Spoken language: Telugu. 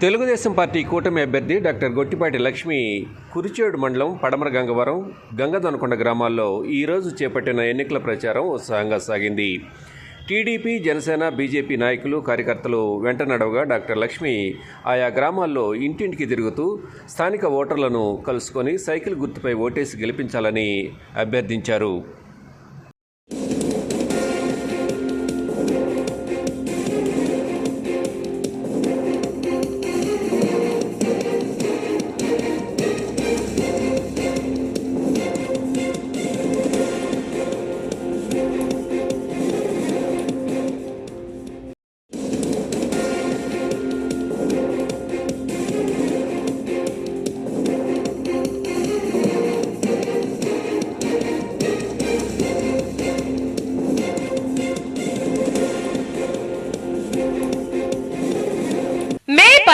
తెలుగుదేశం పార్టీ కూటమి అభ్యర్థి డాక్టర్ గొట్టిపాటి లక్ష్మి కురిచేడు మండలం పడమర గంగవరం గంగదొనకొండ గ్రామాల్లో ఈరోజు చేపట్టిన ఎన్నికల ప్రచారం ఉత్సాహంగా సాగింది. టీడీపీ జనసేన బీజేపీ నాయకులు కార్యకర్తలు వెంట నడవగా డాక్టర్ లక్ష్మి ఆయా గ్రామాల్లో ఇంటింటికి తిరుగుతూ స్థానిక ఓటర్లను కలుసుకొని సైకిల్ గుర్తుపై ఓటేసి గెలిపించాలని అభ్యర్థించారు.